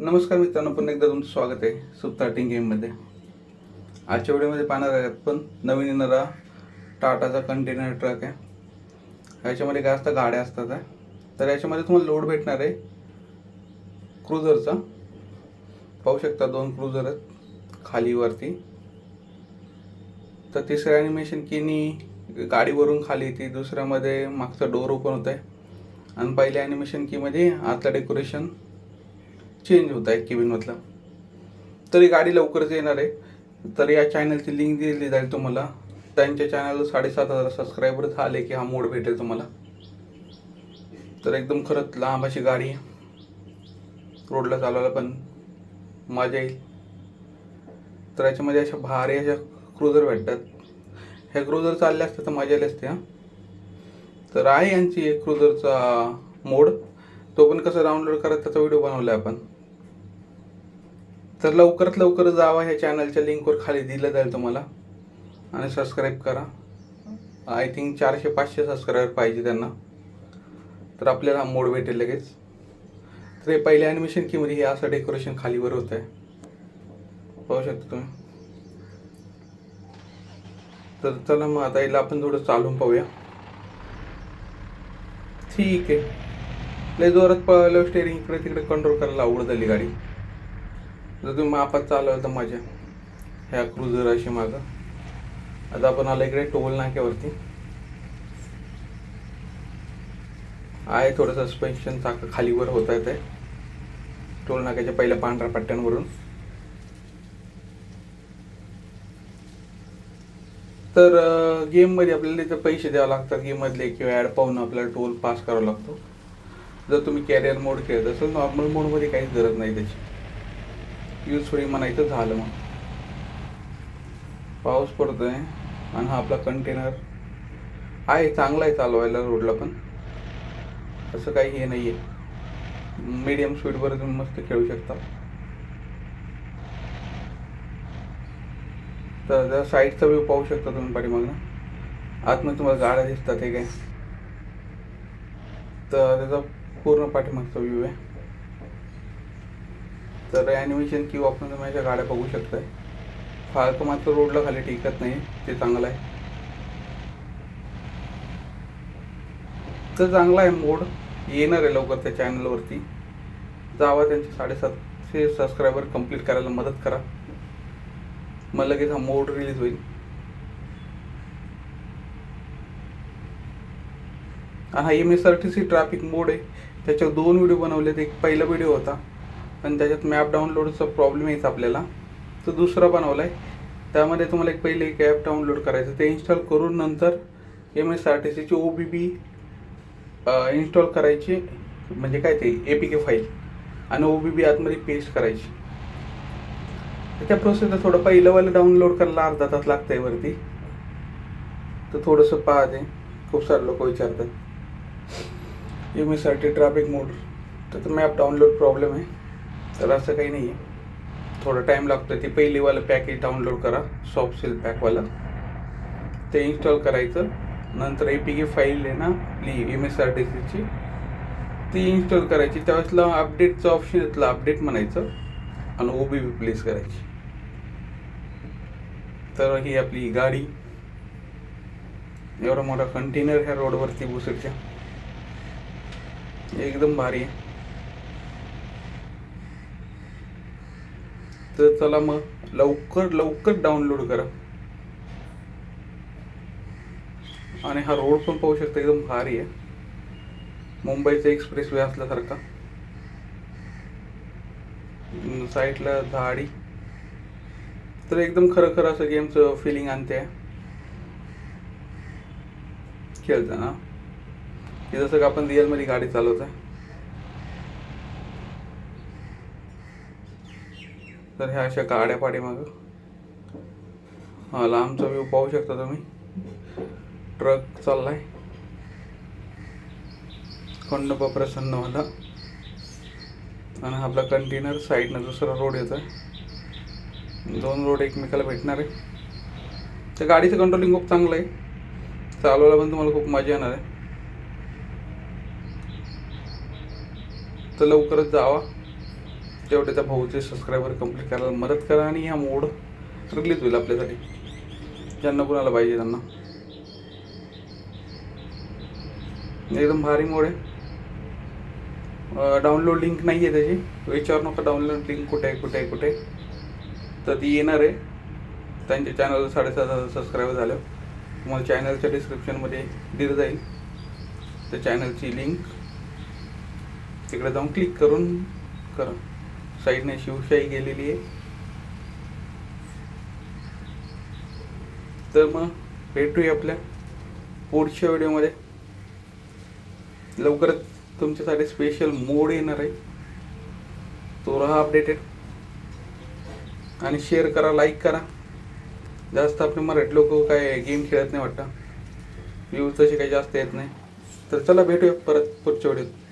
नमस्कार मित्रांनो पुन्हा एकदा तुमचं स्वागत आहे सुप्ताटिंग गेममध्ये आजच्या वेळेमध्ये पाहणार आहेत पण नवीन येणारा टाटाचा कंटेनर ट्रक आहे. ह्याच्यामध्ये काय असतं? गाड्या असतात. तर याच्यामध्ये तुम्हाला लोड भेटणार आहे क्रुझरचा पाहू शकता दोन क्रुझर आहेत खालीवरती. तर तिसऱ्या ॲनिमेशन कीनी गाडीवरून खाली येते. दुसऱ्यामध्ये मागचा डोर ओपन होत आहे आणि पहिल्या ॲनिमेशन कीमध्ये आतलं डेकोरेशन चेंज होत आहे केबिनमधला तर ही गाडी लवकरच येणार आहे. तर या चॅनलची लिंक दिली जाईल तुम्हाला. त्यांच्या चॅनलला साडेसात हजार सबस्क्रायबर झाले की हा मोड भेटेल तुम्हाला. तर एकदम खरंच लांब अशी गाडी रोडला चालवायला पण मजा येईल. तर याच्यामध्ये अशा भारी अशा क्रुझर भेटतात. ह्या क्रुझर चालल्या असत्या तर मजा आली असते हां. तर आहे यांची एक क्रुझरचा मोड. तो पण कसं डाउनलोड करत त्याचा व्हिडिओ बनवला आहे आपण. तर लवकरात लवकर जावा ह्या चॅनलच्या लिंकवर खाली दिलं जाईल तुम्हाला. आणि सबस्क्राईब करा. आय थिंक चारशे पाचशे सबस्क्रायबर पाहिजे त्यांना. तर आपल्याला हा मोड भेटेल लगेच. तर हे पहिल्या ॲनिमेशन कीमध्ये हे असं डेकोरेशन खालीवर होत आहे पाहू शकता तुम्ही. तर चला मग आता याला आपण थोडं चालून पाहूया. ठीक आहे. लय जोरात पळालं स्टेरिंग इकडे तिकडे कंट्रोल करायला आवड झाली गाडी. जर तुम्ही मापात चालवाल तर मजा. ह्या क्रुझर अशी मागं आता आपण आलो इकडे टोल नाक्यावरती. आहे थोडं सस्पेन्शन चाक खालीवर होत आहे ते. टोल नाक्याच्या पहिल्या पांढऱ्या पट्ट्यांवरून. तर गेममध्ये आपल्याला तिथे पैसे द्यावे लागतात. गेममधले किंवा ॲड पाहून आपल्याला टोल पास करावा लागतो. जर तुम्ही कॅरियर मोड खेळत असेल नॉर्मल मोडमध्ये काहीच गरज नाही त्याची. यूज म्हणायचं झालं मग पाऊस पडतोय आणि हा आपला कंटेनर आहे चांगला आहे चालवायला रोडला पण. असं काही हे नाही आहे मीडियम स्पीडवर तुम्ही मस्त खेळू शकता. तर त्या साईडचा व्ह्यू पाहू शकता तुम्ही पाठीमागनं. आतमध्ये तुम्हाला गाड्या दिसतात हे काय तर त्याचा पूर्ण पाठीमागचा व्ह्यू आहे. तर ॲनिमेशन की वापरून तुम्ही अशा गाड्या बघू शकताय. फारकं मात्र रोडला खाली टिकत नाही ते चांगलं आहे. तर चांगला आहे मोड. येणार आहे लवकर त्या चॅनलवरती जावा त्यांचे साडेसातशे सबस्क्रायबर कंप्लीट करायला मदत करा. मग लगेच हा मोड रिलीज होईल. हा M S R T C traffic mode आहे. त्याच्यावर दोन व्हिडिओ बनवलेत. एक पहिला व्हिडिओ होता. पण त्याच्यात मॅप डाउनलोडचा प्रॉब्लेम येत आपल्याला. तर दुसरा बनवला आहे त्यामध्ये तुम्हाला एक पहिले एक ॲप डाउनलोड करायचं. ते इन्स्टॉल करून नंतर एम एस आर टी सीची ओ बी बी इन्स्टॉल करायची. म्हणजे काय ते? ए पी के फाईल आणि ओ बी बी आतमध्ये पेस्ट करायची. त्या प्रोसेसला थोडं पहिलंवालं डाउनलोड करायला अर्धा तास लागतंय वरती. तर थोडंसं पाहते. खूप सारे लोक विचारतात. M S R T traffic mode तर मॅप डाउनलोड प्रॉब्लेम आहे. तर असं काही नाही आहे थोडा टाईम लागतो ते पहिलीवालं पॅकेज डाउनलोड करा. सॉफ्ट सेल पॅकवालं ते इन्स्टॉल करायचं. नंतर ए पी के फाईल आहे ना आपली एम एस आर टी सीची ती इन्स्टॉल करायची. त्यावेळेसला अपडेटचं ऑप्शन येतलं अपडेट म्हणायचं. आणि ओ बी बी प्लेस करायची. तर ही आपली गाडी. एवढा मोठा कंटेनर ह्या रोडवरती बुसरच्या एकदम भारी आहे. तर चला मग लवकर लवकर डाउनलोड करा. आणि हा रोड पण पाहू शकता एकदम भारी आहे. मुंबईचा एक्सप्रेस वे असल्यासारखा. साईडला झाडी. तर एकदम खरं खरं असं गेमचं फिलिंग आणते. खेळताना. हे जसं का आपण रिअलमध्ये गाडी चालवत आहे तर ह्या अशा गाड्या पाठीमागं. हा लांबचा व्ह्यू पाहू शकता तुम्ही. ट्रक चाललाय. खंडोबा प्रसन्नवाला आणि आपला कंटेनर साईडनं दुसरा रोड येतो आहे. दोन रोड एकमेकाला भेटणार आहे. त्या गाडीचं कंट्रोलिंग खूप चांगलं आहे. चालवायला पण तुम्हाला खूप मजा येणार आहे. तर लवकरच जावा. जेवढे त्या भाऊचे सबस्क्रायबर कंप्लीट करायला मदत करा आणि हा मोड रिलीज होईल आपल्यासाठी. ज्यांना कुणाला पाहिजे त्यांना. एकदम भारी मोड आहे. डाउनलोड लिंक नाही आहे त्याची. विचार नका डाउनलोड लिंक कुठे आहे कुठे आहे कुठे तर ती येणार आहे. त्यांच्या चॅनल साडेसात हजार सबस्क्रायबर झालं तुम्हाला चॅनलच्या डिस्क्रिप्शनमध्ये दिलं जाईल. त्या चॅनलची लिंक तिकडे जाऊन क्लिक करून करा. साईडने शिवशाही गेलेली आहे. तर मग भेटूया आपल्या पुढच्या व्हिडिओमध्ये. लवकरच तुमच्यासाठी स्पेशल मोड येणार आहे. तो राहा अपडेटेड आणि शेअर करा लाईक करा. जास्त आपले मराठी लोक काय गेम खेळत नाही वाटतं. व्ह्यूज तसे काही जास्त येत नाही. तर चला भेटूया परत पुढच्या व्हिडिओत.